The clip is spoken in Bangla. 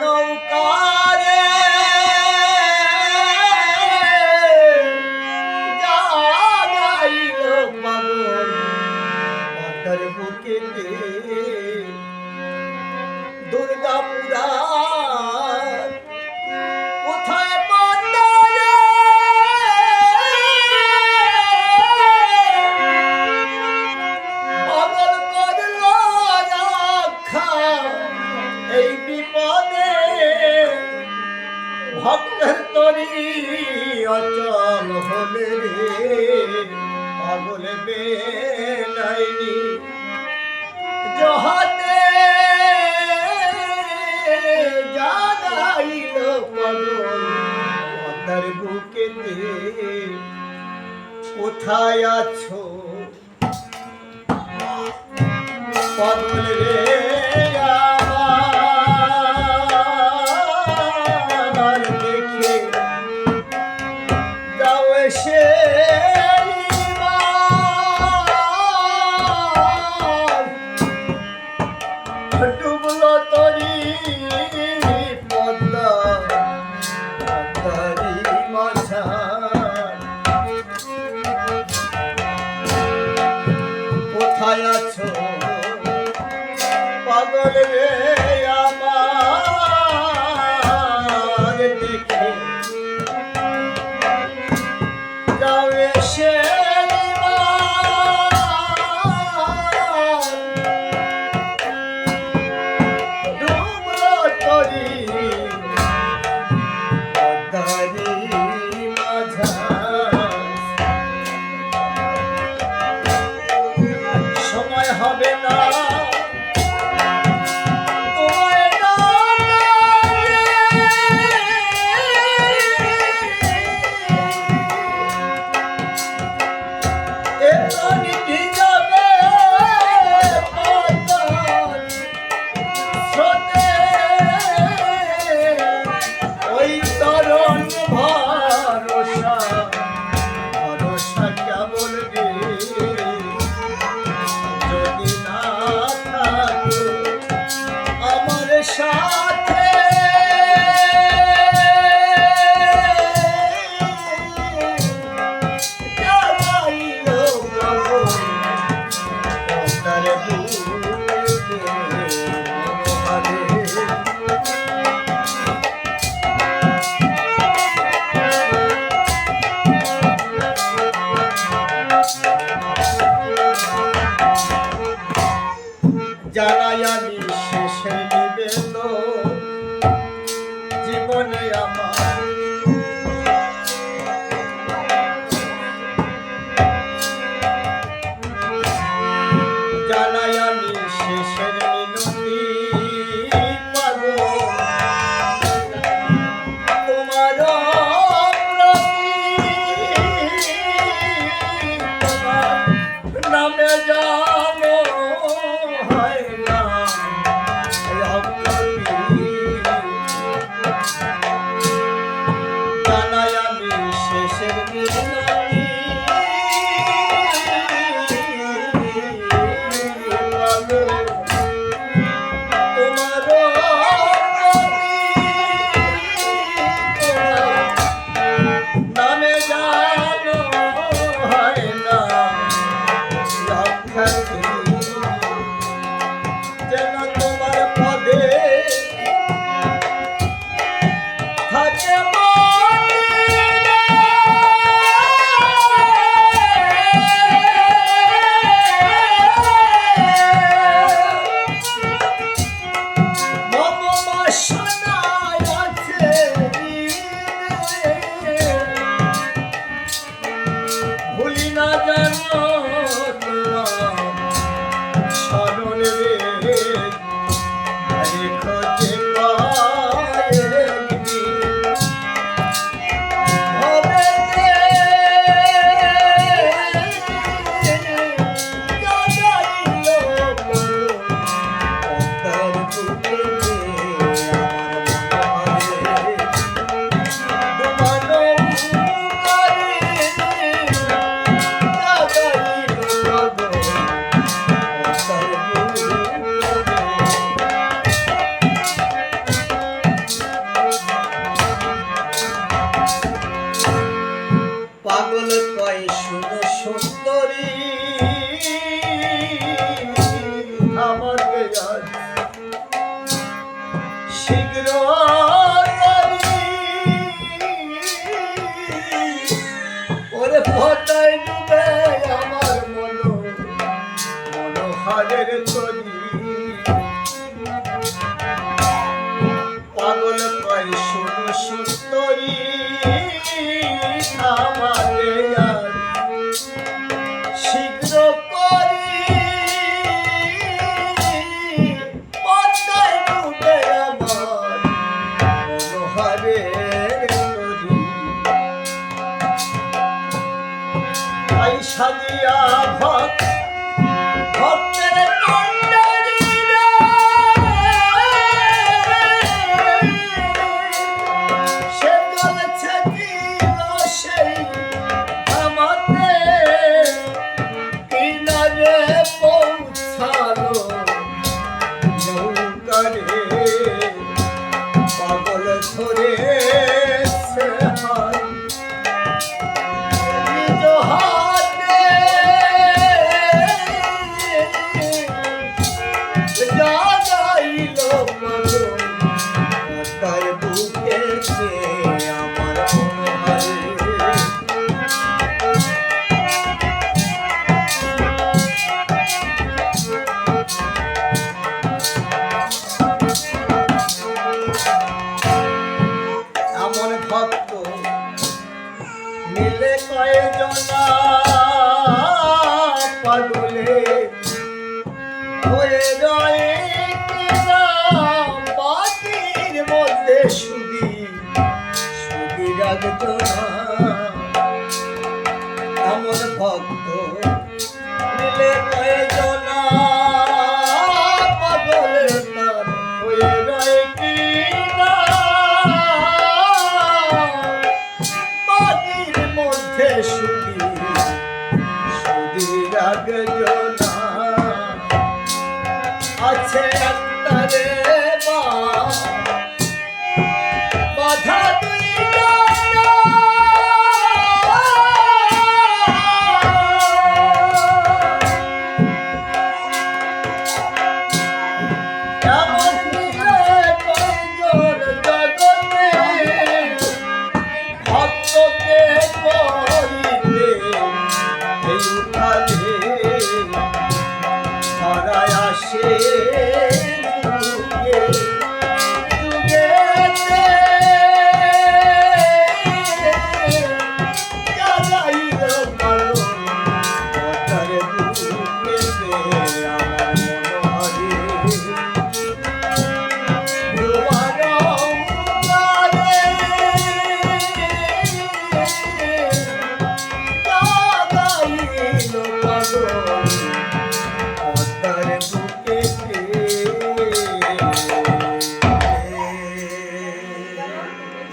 নৌকারে জাগাইল পাগল মাতার বুকেতে বেলাইনি জহাতে জাগাইল মাতার বুকেতে কোথায় আছো? পাগল রে পাগল রে আমার। নামে যা সাজিয়া ভক্ত হয়ে রয়ে ಕತ್ತರೆ ಬಾ